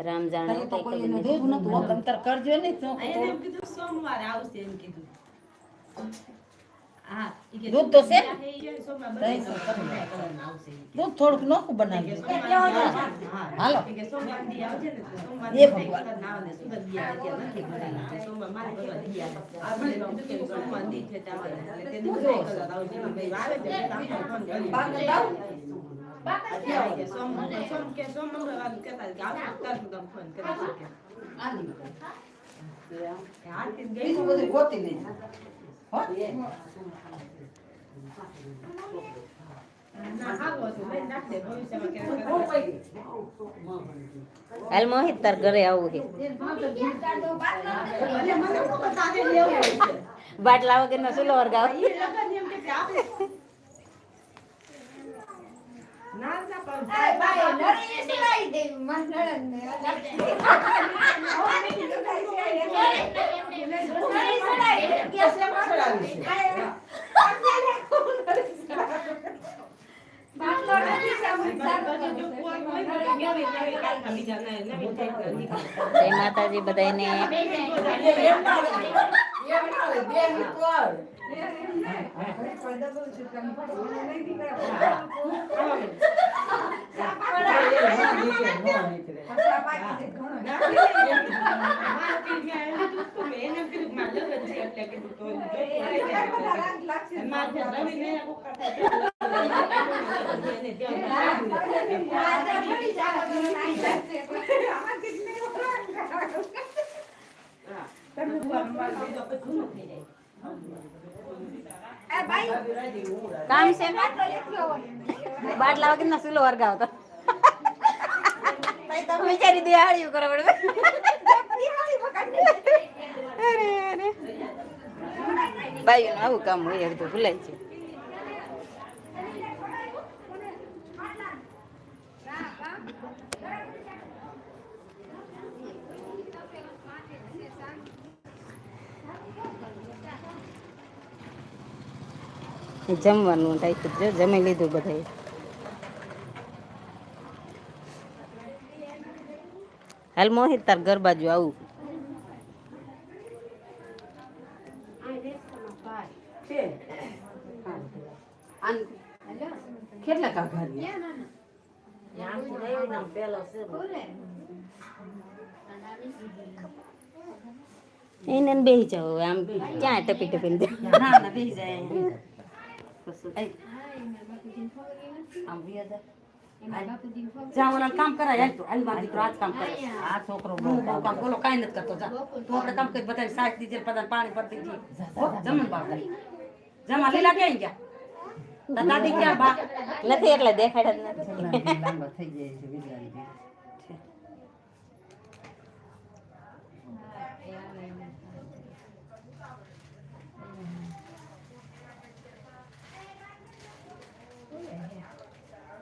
રામ જાણે તારે તો કઈ કોઈ ખબર એને નથી. જોતું નતું. હું તમ તાર કરજો ને તો એને એમ કીધું સોમવારે આવશે એમ કીધું હા ઈ કે દૂધ તો છે? હે, ઈ કે સોમવારે દહીં બનાવી તો દઉં. કરી કલરનું આવશે ઈ કે. દૂધ થોડુંક નોખું કે બનાવજો સોમવારે હા, હાલો. ઈ કે સોમવારે દી આવજે ને તો સોમવારે એ દી ભગવાન. હાલો મોહિત તાર ઘરે આવું છે. બાટલા વગર નો વરગાવ ના પણ જય માતાજી બધાને કામ છે બાટલા વગરનો ના સુલો વર્ગ તમે વિચારી દિવાળીઓ કરો અરે અરે. બાયું આવું કામ હોય અડધું ભૂલાય છે. જમવાનું ટાઈપ જો, જમી લીધું બધાએ. હાલ મોહિત તાર ઘર બાજુ આવું. કેટલા કાકા એને બેસી જાવ હવે આમ ક્યાં ટપી ટપી દે બેસી જાય. આમ ઓલા કામ કરાય હાલ તો હાલ મારો દીકરો આજ કામ કરે. આ છોકરો બહુ કામ બોલો કાંઈ નથી કરતો જા. તું આપણે કામ કરી બધાને શાક દીજે બધાને પાણી દીજે જમણ બાપ જમા લીલા ક્યાં ગયા? દાદી ક્યાં બા? નથી એટલે દેખાડ્યા જ નથી. લાંબા થઈ જાય છે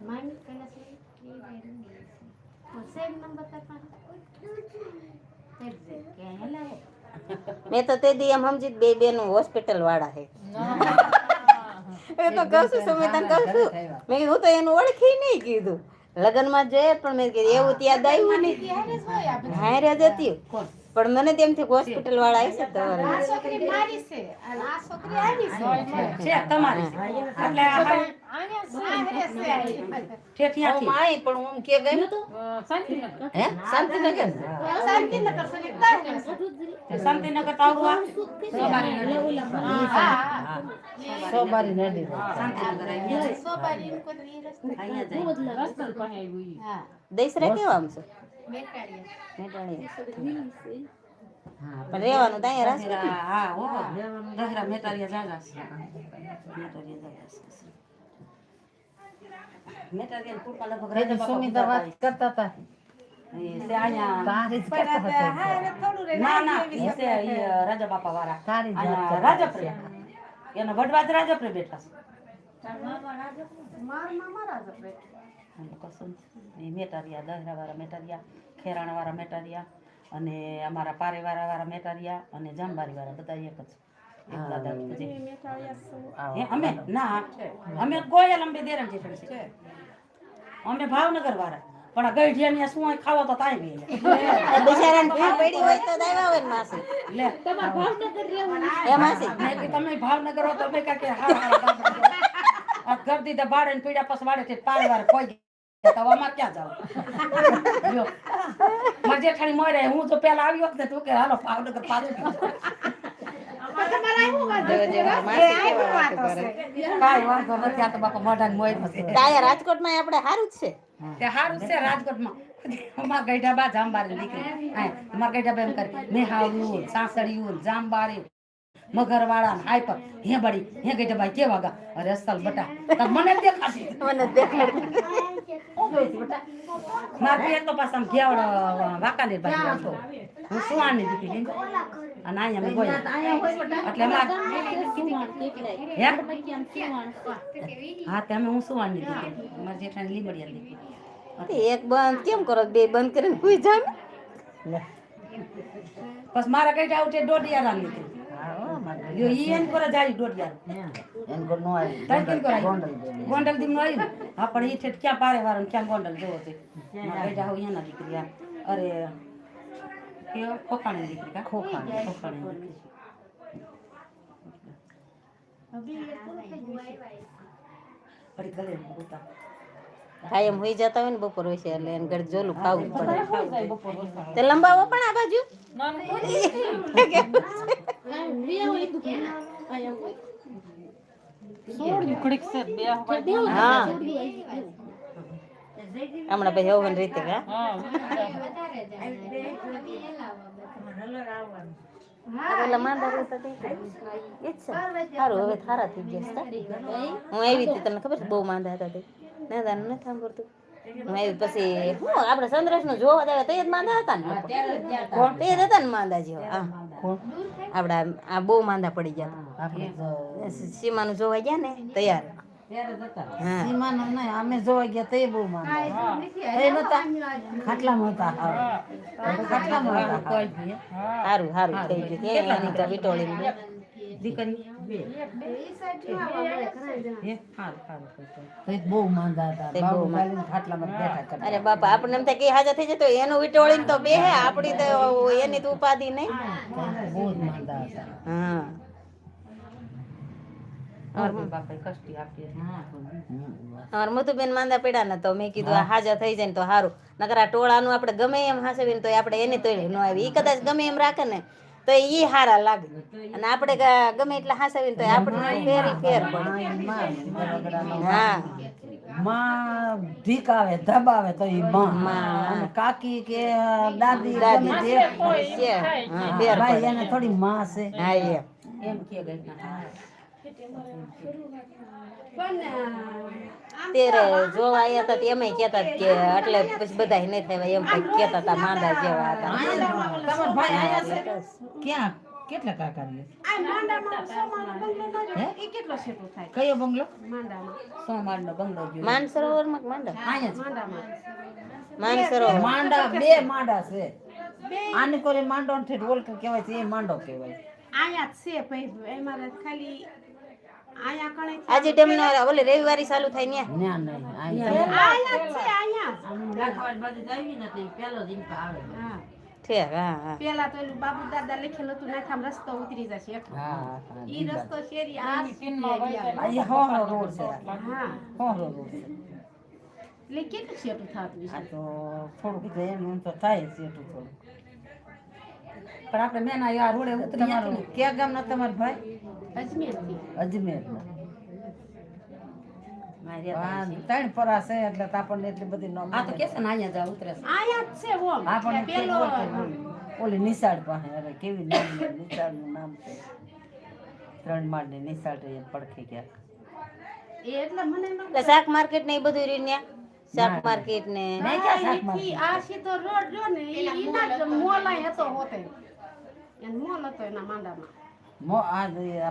વિચારી મેં તો તે દી એમ સમજી બે બેનું હોસ્પિટલ વાળા હે. એ તો કહું છું સુમિતા કહું છું? મેં કીધું હું તો એનું ઓળખી નહીં કીધું. લગ્નમાં જઈએ પણ મેં કીધું એવું ત્યાં આવ્યું નહીં. હારે જ હતી. પણ મને તેમ થી હોસ્પિટલ વાળા આવશે તો છે. તમારી એટલે આ હાવ ઠેઠિયાથી. પણ હું કે ગઈ હે? શાંતિનગર? શાંતિનગર તો આવડું આ? સોબારી નડી શાંતિનગર અહીંયા જાય દઈસરા કેવા આમ છે? મેટાળીયા. પણ રેવાનું તો રાસ હા હો દહરા મેટારિયા જાજા છે મેટારિયા જાજા છે મેટારિયા કુટકા લગભગ રાજા બાપા સુમિતા વાત કરતા હતા. રાજા વાળા. રાજપ્રિય એનો વડવાજ રાજપ્રિય બેઠા છે. અને કસમ એ મેટારિયા દહેરાવાળા મેટારિયા ખેરાણા મેટારિયા અને અમારા પારેવાળાવાળા વાળા વાળા મેટારિયા અને જાંબારીવાળા બધા એક જ. હે, અમે? ના. અમે ગોયલ અંબે દેરણ જેઠળ છે. અમે ભાવનગર વાળા પણ ગઈઢિયા ગઈઢિયાને શું હોય ખાવા તો તાય નહીં. બિચારાને ભીડ પડી હોય તો દાવા હોય ને માસી. લે. એ માસી. મેં કીધું તમે ભાવનગર હો તો મેં કાંઈ કે હારા હારા આ ઘર દીધા ભાડે ને પીડા પછી વાડે થી પારે વાર કોઈ ગયા તો આમાં ક્યાં જાવ? જો. મારી જેઠાણી મરે હું તો પેલા આવ્યો ને તું કે હાલો ભાવનગર પાછું રાજકોટમાં આપણે સારું જ છે? તે છે રાજકોટમાં. અમાર જામબારી નીકળી અમારા અમાર ગઈઢા બા એમ કરે મેહાવ્યું સાસડિયું જામબારી. મગરવાળા ને હાઈપર હે બડી હે ગઈ ભાઈ કેવા ગા? અરે અસલ બટા મને દેખાતી. મને દેખાડ માર પેટ તો પાછા ઘેવડ હું સુવાની દીકરી હે. અને અહીંયા મેં ગોયા એટલે અમાર હે? હા તે અમે હું સુવાની દીકરી મારી દીકરી એક બંધ કેમ કરો? બે બંધ કરીને કોઈ જાવ બસ મારા કઈ આવું છે દોઢ યાર નીકળી યો ઈ એન પર જાય દોઢિયા તઈ કઈ કરાય ગોંડલ દી નો આવી? હા પણ ઈ ઠેઠ ક્યાં પારે ને ક્યાં ગોંડલ જોવો છે? મારા બેટા હોય એના દીકરી અરે કે? ખોખાણી. દીકરી. કા ખોખાણી ખોખાણી કાયમ હોઈ જતા હોય ને બપોર હોય છે એટલે એને ઘર જોલું ખાવું જ પડે. તે લંબાવો પણ આ બાજુ? હમણાં પછી હોવન રીતે કા હવે થારા થઈ ગયા હું એવી રીતે તમને ખબર છે બહુ માંદા હતા તે ના તાને નથી સાંભળતું પછી હું આપણે સંદ્રસનું જોવા જાય તે જ માંદા હતા ને. તે જ હતા ને માંદા જેવા હા આપડા આ બહુ માંદા પડી ગયા. હતા સીમાનું જોવા ગયા ને? તૈયાર. હા. સીમાનું નહીં, અમે જોવા ગયા તો બહુ માંદા. એ નહોતા? ખાટલામાં હતા. ખાટલામાં હતા. સારું સારું થઈ ગયું. એની દીકરી. બહુ માંદા હતા. તે બહુ બાબુ માંદા. ગાલીને ખાટલામાં બેઠા કરતા. અરે બાપા આપણને એમ થાય કે હાજર થઈ જતો એનું વિટોળીને તો બે હે આપણી તો એની તો ઉપાધિ નહીં. બહુ જ માંદા હતા. હા. માંદા પડ્યા ને તો મેં કીધું હાજર થઈ જાય ને તો સારું નકર આ ટોળાનું આપણે ગમે એમ હાસવીને તો આપણે એની ન આવી. એ કદાચ ગમે એમ રાખે ને તો એ હારા લાગે. અને આપણે ગમે એટલે હાસાવીને તો આપણે ફેરી ફેર પડે. હા. માં ઢીકાવે ધબાવે તો એ માં. માં. કાકી કે દાદી દાદી. જે હા ફેર ભાઈ પડે. એને થોડી માં છે. હા એમ કે ત્યારે જોવા આવ્યા હતા તે એમાંય કે એટલે પછી બધા નહીં થાય એમ કહેતા હતા માંદા જેવા હતા. ક્યાં? કેટલા કાકા કયો બંગલો? સોમારનો બંગલો ગયો માન માંડા અહીંયા જ. માન સરોવર માંડા બે માંડા છે. આને કોરે માંડો ને ઠેઠ કહેવાય છે એ માંડો કહેવાય. આયા છે ભાઈ એમાં ખાલી આજે ડેમનો ઓલે રવિવારે ચાલુ થાય હા. પેલા તો એલું બાબુ દાદા લખેલું હતું નાખામ રસ્તો ઉતરી જશે ઈ રસ્તો શેરી આ રોડ છે. હા. રોડ છે એટલે કેટલું શેટું થતું છે તો થોડુંક એમ તો થાય થોડું પણ આપણે મેના આ રોડે ઉતરી તમારું ક્યાં ગામના તમારા ભાઈ? અજમેર ત્રણ પરા છે એટલે આપણને એટલી બધી નો આ તો કે છે ને અહીંયા જા ઉતરે આયા જ છે ઓમ આપણને પેલો પેલો ઓલી નિશાળ પાસે અરે કેવી નામ નિશાળનું નામ છે. ત્રણ માળની નિશાળ રહી પડખે ક્યાંક. એ એટલે મને ન શાક માર્કેટ ને એ બધું રહ્યું શાક માર્કેટ ને. નહીં ક્યાં શાક ઈ આ સીધો રોડ જો ને ઈ ઈના હતો હોતે મોલ હતો એના માંડામાં. મો આ ને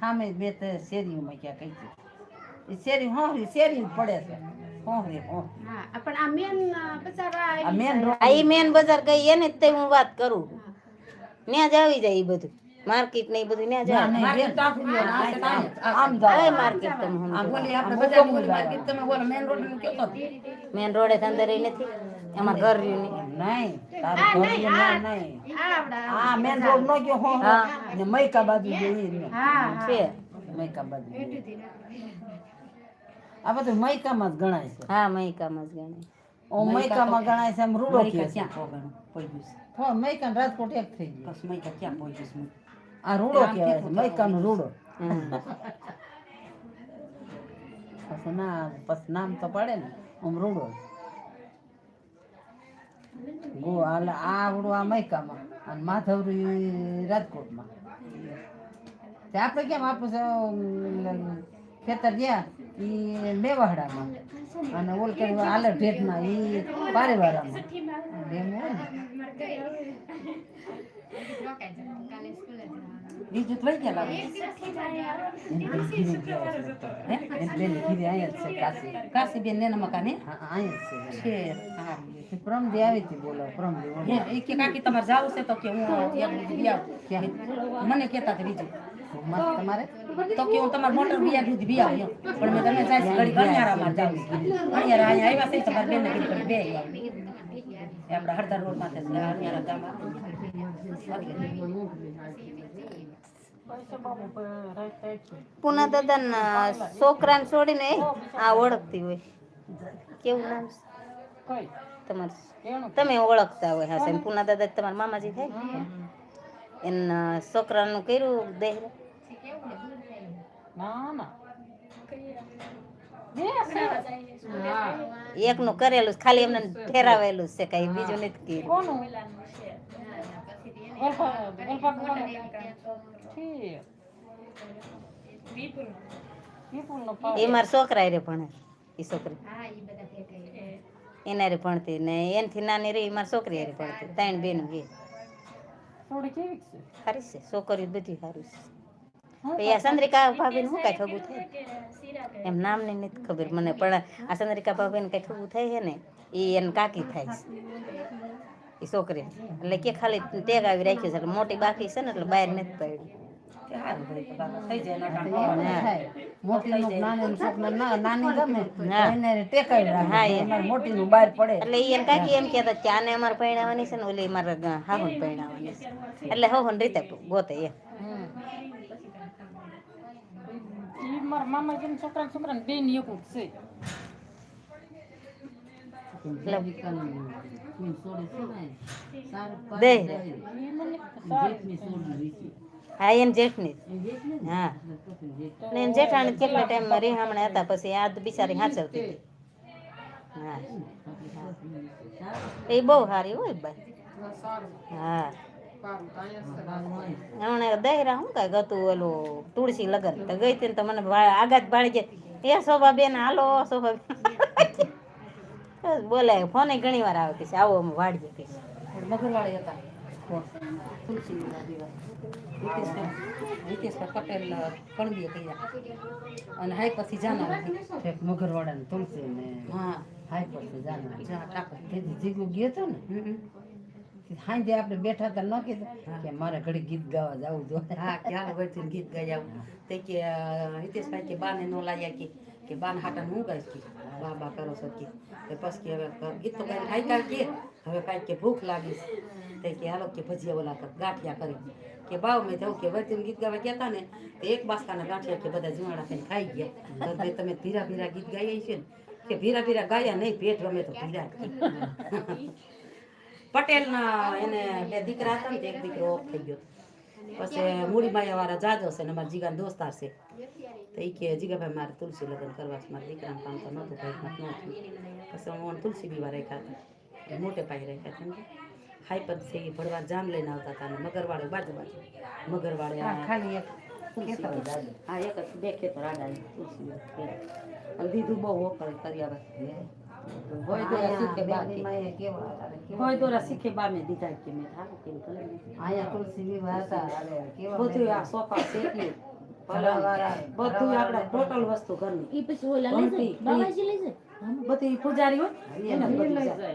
સામે બે તે શેરીમાં ક્યાં કઈ છે. એ શેરી હોહરી શેરી પડે છે. હોહરી હોહરી. હા પણ આ મેન બચારા આ મેન આ મેન બજાર ગઈ એને જ તે હું વાત કરું. ત્યાં જ આવી જાય એ બધું. માર્કેટ ને એ બધું ન્યા જાય માર્કેટ. આમ માર્કેટ તમે બોલી. આપણે માર્કેટ તમે બોલો મેન રોડનું મેન રોડે અંદર નથી. એમાં ઘર રહ્યું નહીં. નહીં. તારું ઘરનું ના નહીં. આ મેન રોડ નો ગયો હો હા. ને મૈકા બાજુ જઈએ ને છે. મૈકા બાજુ આ બધું મૈકામાં જ ગણાય છે. હા મહિકામાં જ ગણાય. ઓ મૈકામાં ગણાય છે એમ રૂડો કે ક્યાં પોગાણું પડ્યું છે. હો મૈકા રાજકોટ એક થઈ ગયું. બસ મૈકા ક્યાં પહોંચ્યું છે? આ રૂડો કહેવાય છે મૈકાનો રૂડો. હમ. પછી ના પછી નામ તો પડે ને આમ રૂડો ગો આલે આ આવડું આ મૈકામાં અને માધવરી રાજકોટમાં. તે આપણે કેમ આપું છે, ખેતર ગયા ઈ મેવાડામાં અને ઓલ કે આલે ભેટમાં ઈ પારેવાડામાં બીજું કઈ વહી ગયા લાગે કાશી કાશી. બેન ને મકાને? છે પ્રમદી આવી હતી બોલો પ્રમદી હે, એ કે કાકી તમારે જાવું છે તો કે હું એક દીધી બી આવું. મને કહેતા હતા બીજું. તમારે? તો કે હું તમારે મોટર બી દૂધ બી આવ્યો એમ. પણ મેં તમે જાય ઘડી ગણિયારામાં જાઉં છું. ગણિયારા અહીંયા આવ્યા છે તમારે ઘડી બે. આપણે હળદર રોડ છે, ગણિયારા ગામ પુના દાદા છોકરાને છોડીને એ આ ઓળખતી હોય. કેવું નામ તમારું તમે ઓળખતા હોય હા સાહેબ. પુના દાદા તમારા મામાજી થાય એના છોકરાનું કર્યું દે ના ના. એકનું કરેલું છે, ખાલી એમને ઠેરાવેલું છે કઈ બીજું નથી કર્યું. એ મારા છોકરા રે ભણે એ છોકરી. એના રે ભણતી ને એનથી નાની રહી મારી છોકરી હારે ભણતી. ત્રણ બેન છે? સારી છે છોકરીઓ બધી સારું છે. આ ચંદ્રિકા ભાભીને શું કાંઈ ખબર થાય? એમ નામની નથી ખબર મને પણ આ ચંદ્રિકા ભાભીને કાંઈ ખબર થાય છે ને એ એને કાકી થાય છે. એ છોકરી એટલે કે ખાલી ટેગ આવી રાખ્યું છે એટલે મોટી બાકી છે ને એટલે બહાર નથી પડી સારું ભાઈ તો બાબા થઈ જાય નાના એવું થાય મોટી નું નાની છોકરા ના નાની ગમે હા. એને ટેકાઈ હા, રાખે એ. મોટી નું બહાર પડે એટલે ઈ એને કાકી એમ કહેતા કે આને અમારે પરણાવવાની છે ને ઓલી મારે હાહુન પરણાવવાની છે એટલે હાહુન રીતે ગોતે એ ઈ મારા મામા જેમ છોકરા છોકરા ને બેન એકું જ છે દે ઈ મને સારું હા એમ જેઠની હા. ને એને જેઠાણી કેટલા ટાઈમમાં રીહામણે હતા પછી આ બિચારી હાચવતી હતી હા. એ બહુ સારી હોય બાઈ. હા. હમણાં દહેરા શું કાંઈક ગતું ઓલું તુલસી લગન? તો ગઈ હતી ને તો મને આઘાત ભાળી ગયા એ શોભા બેન હાલો શોભા બોલાય ફોને ઘણી વાર આવે કે આવો અમે વાળીએ કે મગરવાળી હતા. તુલસી હિતેશભાઈ હિતેશભાઈ પટેલ કણબીએ કર્યા. અને હાઈ પછી જાના હતી મગરવાડા તુલસી ને હા. હાઈ પર જાના તેથી જીગુ ગયો તો ને? સાંજે આપણે બેઠા હતા ન કીધું કે મારે ઘડી ગીત ગાવા જવું જોઈએ હા ક્યારે વળથી ગીત ગાયા તે કે હિતેશભાઈ કે બાને નો લાગ્યા કે કે બાન હાટા હું ગાઈશ કે બા બા કરો સર કે પછી હવે ગીત તો ગાઈ હાઈ કાઢ કે હવે કાંઈક કે ભૂખ લાગી છે. તે કે હાલો કે ભજીયા ઓલા કર ગાંઠિયા કરી. કે બાવ મેં થયું કે વળતી ગીત ગાવા ગયા હતા ને તો એક બાસકાના ગાંઠિયા કે બધા જીવાડા થઈને ખાઈ ગયા. તો તમે ધીરા ધીરા ગીત ગાઈએ છે ને કે ધીરા ધીરા ગાયા નહીં પેટ રમે તો ધીરા પટેલના એને બે દીકરા હતા ને એક દીકરો ઓફ થઈ ગયો. પછી મૂડી માયા વાળા જાજો છે ને મારા જીગાના દોસ્તાર છે. તો એ કે જીગાભાઈ મારે તુલસી લગ્ન કરવા છે. મારા દીકરાનું કામ તો નહોતું ભાઈ નહોતું. પછી હું તુલસી બીવા રાખ્યા હતા. એ મોટે પાઈ રાખ્યા હતા ને હાઈપર છે એ ભરવા જામ લઈને આવતા હતા અને મગરવાળે બાજુ બાજુ. મગરવાળે આ ખાલી એક. હા એક જ બે ખેતર આડા અને દીધું બહુ ઓફર કરી આવે. હોય તો શીખે બા એ કેવા હતા ને કેવા હોય તો બા મેં દીધા કે મેં અહીંયા તુલસી વિવાહ હતા બધું આ સોફા શેકી બધું આપણે ટોટલ વસ્તુ ઘરની. એ પછી ઓલા લઈ જાય? બાબાજી લઈ જાય? બધી પૂજારી હોય એને જ જાય.